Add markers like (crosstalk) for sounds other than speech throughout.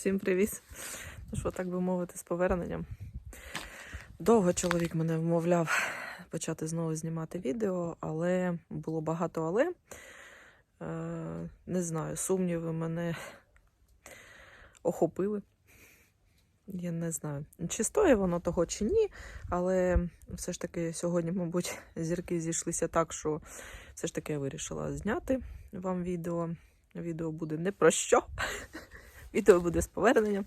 Всім привіт. Ну що, так би мовити, з поверненням. Довго чоловік мене вмовляв почати знову знімати відео, але було багато але. Е, не знаю, сумніви мене охопили. Я не знаю, чи стоїть воно того, чи ні, але все ж таки сьогодні, мабуть, зірки зійшлися так, що все ж таки я вирішила зняти вам відео. Відео буде не про що. Відео буде з поверненням.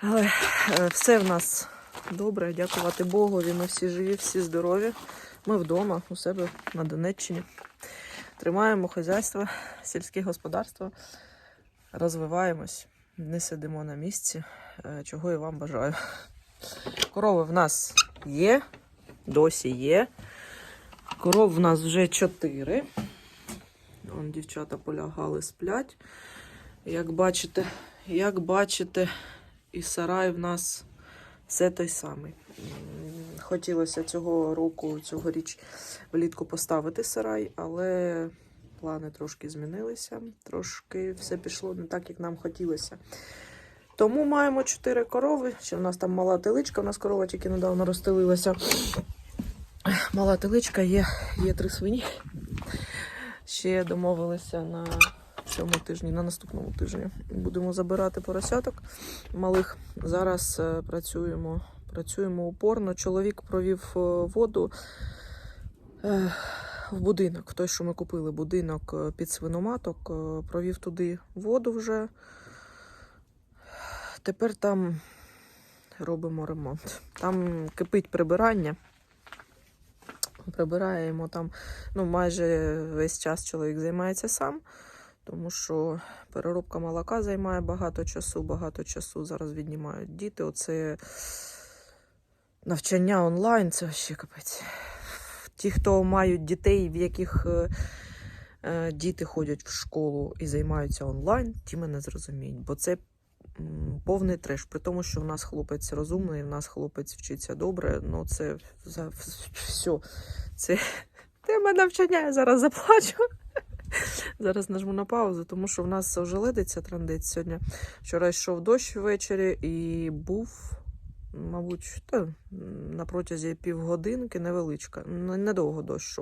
Але е, все в нас добре, дякувати Богові. Ми всі живі, всі здорові. Ми вдома, у себе на Донеччині. Тримаємо хазяйство, сільське господарство, розвиваємось, не сидимо на місці, е, чого і вам бажаю. Корови в нас є, досі є. Коров в нас вже чотири. Дівчата полягали, сплять. Як бачите, як бачите, і сарай в нас все той самий. Хотілося цього року, цьогоріч влітку поставити сарай, але плани трошки змінилися, трошки все пішло не так, як нам хотілося. Тому маємо чотири корови. Ще в нас там мала теличка, у нас корова тільки недавно розстелилася. Мала теличка, є, є три свині. Ще домовилися на цьому тижні, на наступному тижні. Будемо забирати поросяток малих. Зараз е, працюємо, працюємо упорно. Чоловік провів е, воду е, в будинок. Той, що ми купили, будинок під свиноматок, провів туди воду вже. Тепер там робимо ремонт. Там кипить прибирання. Прибираємо там, ну, майже весь час чоловік займається сам, тому що переробка молока займає багато часу, багато часу зараз віднімають діти. Оце навчання онлайн, це ще капець. Ті, хто мають дітей, в яких е, е, діти ходять в школу і займаються онлайн, ті мене зрозуміють, бо це повний треш. При тому, що в нас хлопець розумний, в нас хлопець вчиться добре, ну це за все. Це (laughs) тема навчання, я зараз заплачу. (laughs) Зараз нажму на паузу, тому що в нас ожеледиться трандець сьогодні. Вчора йшов дощ ввечері і був, мабуть, та, на протязі півгодинки невеличка. Недовго дощ.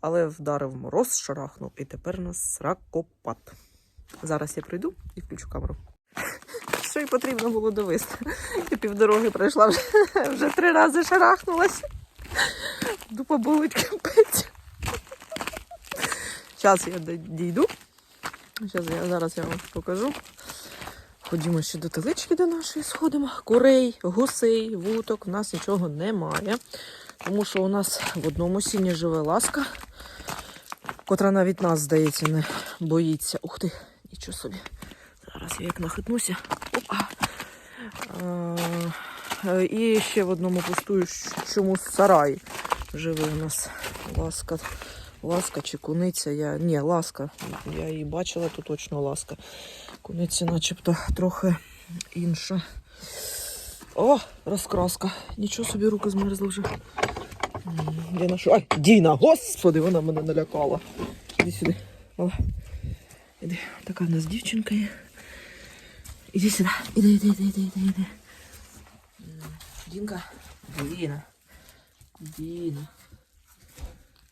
Але вдарив мороз, шарахнув, і тепер нас ракопад. Зараз я прийду і включу камеру. (laughs) Що й потрібно було довести. Я півдороги пройшла вже, (laughs) вже три рази шарахнулася. Дупа болить капець. Зараз я дійду. Зараз я, зараз я вам покажу. Ходімо ще до телички до нашої сходимо. Курей, гусей, вуток. У нас нічого немає. Тому що у нас в одному сіні живе ласка, котра навіть нас, здається, не боїться. Ух ти, нічого собі. Зараз я як нахитнуся. Опа. Е, І ще в одному пустуючому сараї живе у нас ласка. Ласка чи куниця. Я... Ні, ласка. Я її бачила, то точно ласка. Куниця начебто трохи інша. О, розкраска. Нічого собі руки змерзли вже. Я нашу... Ай, Діна, господи, вона мене налякала. Іди сюди. Мала. Іди. Така в нас дівчинка є. Іди сюди. Іди, іди, іди, іди, іди, іди. Дінка. Діна. Діна.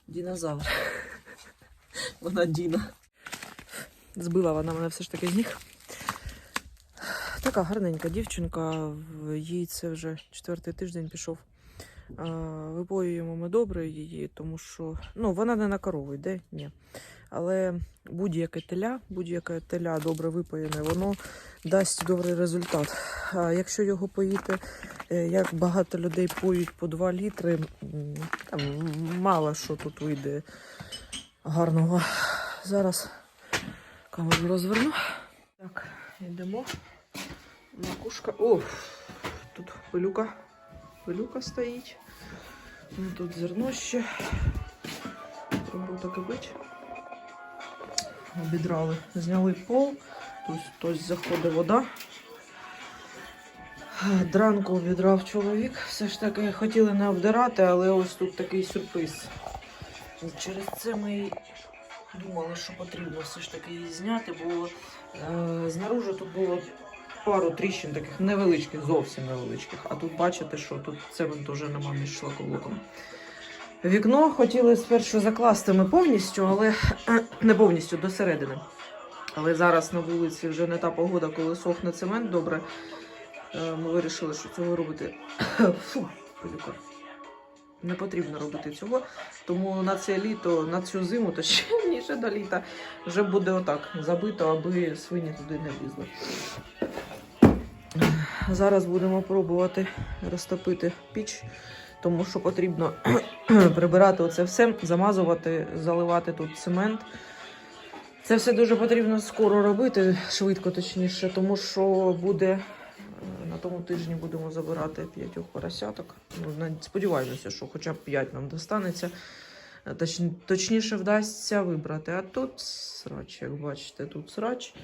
Дінозавр. (laughs) Вона Діна. Збила вона мене все ж таки з ніг. Така гарненька дівчинка, їй це вже четвертий тиждень пішов. Випоюємо ми добре її, тому що ну, вона не на корову йде, ні. Але будь-яке теля, будь-яке теля добре випоєне, воно дасть добрий результат. А якщо його поїти, е, як багато людей поють по 2 літри, там мало що тут вийде гарного. Зараз камеру розверну. Так, йдемо. Макушка. О, тут пилюка. Пилюка стоїть. Тут зерно ще. Робота кипить. Обідрали. Зняли пол. Тут ось заходить вода. Дранку обідрав чоловік. Все ж таки хотіли не обдирати, але ось тут такий сюрприз. Через це ми думали, що потрібно все ж таки її зняти, бо е, знаружи тут було пару тріщин, таких невеличких, зовсім невеличких. А тут бачите, що тут цементу вже нема між шлакоблоком. Вікно хотіли спершу закласти ми повністю, але не повністю до середини. Але зараз на вулиці вже не та погода, коли сохне цемент добре. Е, Ми вирішили, що цього робити. Фу, пилюка. Не потрібно робити цього. Тому на це літо, на цю зиму, точніше до літа, вже буде отак забито, аби свині туди не лізли. Зараз будемо пробувати розтопити піч, тому що потрібно (clears throat) прибирати оце все, замазувати, заливати тут цемент. Це все дуже потрібно скоро робити, швидко точніше, тому що буде е, на тому тижні будемо забирати п'ятьох поросяток. Ну, сподіваємося, що хоча б п'ять нам достанеться. Е, Точ, точніше вдасться вибрати. А тут срач, як бачите, тут срач.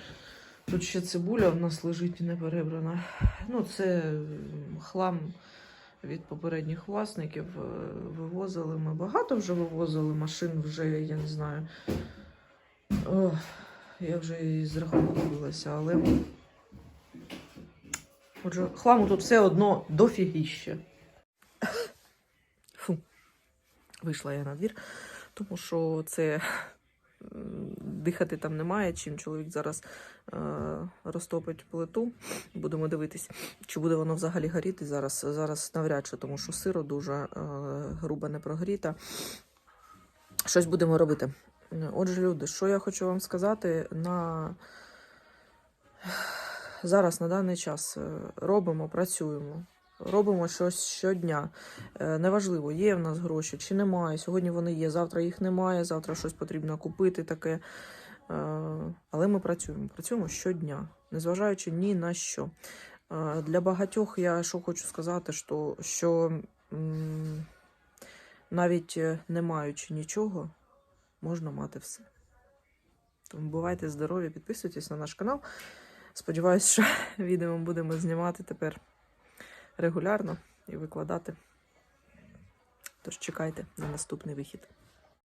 Тут ще цибуля в нас лежить не перебрана. Ну, це хлам від попередніх власників. Е, Вивозили ми багато вже вивозили машин, вже я не знаю. Ох, я вже і зраховувалася, але. Отже, хламу тут все одно дофігіще. Фу. Вийшла я на двір, тому що це дихати там немає. Чим чоловік зараз е, розтопить плиту. Будемо дивитись, чи буде воно взагалі горіти зараз. Зараз навряд чи, тому що сиро дуже е, грубо не прогріта. Щось будемо робити. Отже, люди, що я хочу вам сказати на зараз на даний час е, робимо, працюємо. Робимо щось щодня. Е, Неважливо, є в нас гроші чи немає. Сьогодні вони є, завтра їх немає, завтра щось потрібно купити таке. Е, Але ми працюємо. Працюємо щодня, незважаючи ні на що. Е, Для багатьох я що хочу сказати, що, що навіть не маючи нічого, можна мати все. Тому бувайте здорові, підписуйтесь на наш канал. Сподіваюсь, що (laughs) відео будемо знімати тепер регулярно і викладати. Тож чекайте на наступний вихід.